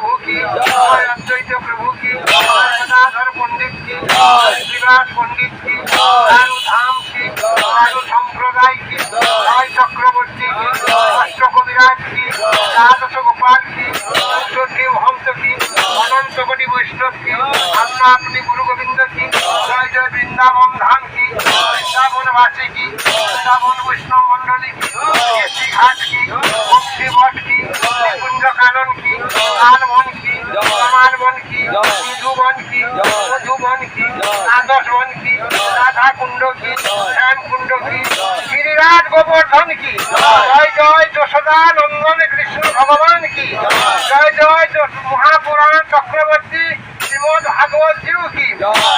নিত্যানন্দ প্রভু কি জয় অদ্বৈত প্রভু কি জয় গদাধর পণ্ডিত কি জয় শ্রীবাস পণ্ডিত কি লালু ধাম কি লালু সম্প্রদায় কি জয় চক্রবর্তী কি অষ্ট কবিরাজ কি দ্বাদশ গোপাল কি চৌধুরী মহন্ত কি অনন্ত কোটি বৈষ্ণব কি আপনা আপনি গুরু গোবিন্দ কি জয় জয় বৃন্দাবন ধাম কি বৃন্দাবন বাসী কি বৃন্দাবন বৈষ্ণব মন্ডলী কি কেশী কামালবন কি মধুবন কি মধুবন কি রাধা কুণ্ড কি শ্যাম কুণ্ড কি গিরিরাজ গোবর্ধন কি জয় জয় যশোদা নন্দন কৃষ্ণ ভগবান কি জয় জয় মহাপুরাণ চক্রবর্তী শ্রীমদ ভাগবত জিউ কি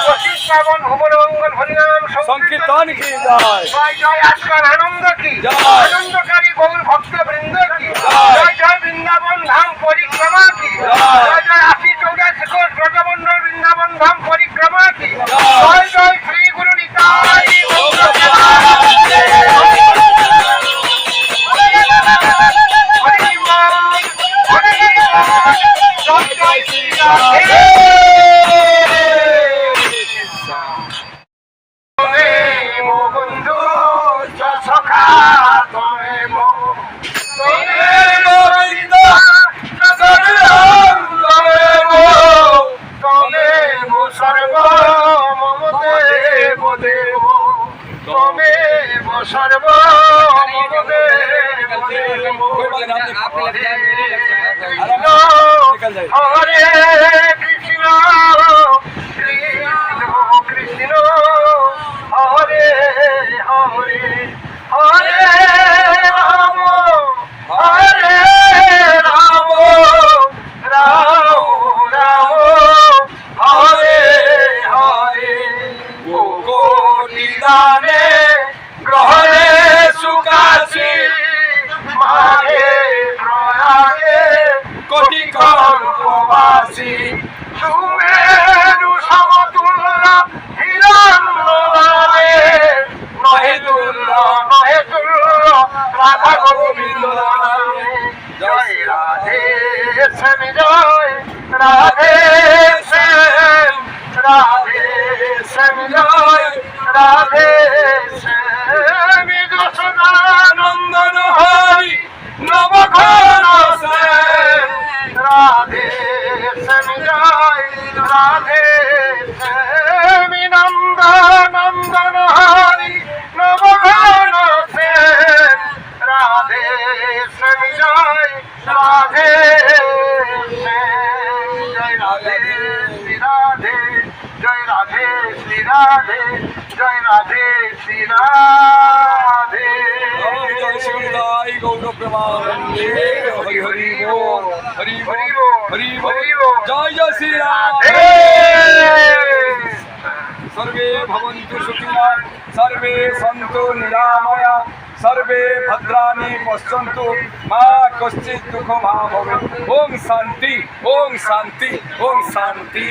বশিষ্ঠ শ্রাবণ ভুবন মঙ্গল হরিনাম সংকীর্তন কি জয় জয় আজকাল আনন্দ কি। আনন্দকারী গৌর ভক্ত বৃন্দ কি। জয় জয় বৃন্দাবন ধাম পরিক্রমা কি জয়। বৃন্দাবন ধাম পরিক্রমা জয়। জয় শ্রী গুরু নিতাই জয় জয় শ্রী রাধে দানে গ্রহণে সুকাশি মাঘে প্রয়াগে কোটি কল্পবাসী সুমেরু সমতুল্য হিরণ্যবাদে নহে তুল্য রাধে শ্রী রাধে জয় রাধে শ্রী রাধে জয় রাধে শ্রী রাধে। হরি হরি বল হরি হরি বল হরি হরি বল। জয় জয় শ্রী সর্বে ভবন্তু সুখিনা সর্বে সন্তু নিরাময়া। সর্বে ভদ্রাণী পশ্যন্তু মা কশ্চিৎ দুঃখ মা ভবে ওম শান্তি ওম শান্তি ওম শান্তি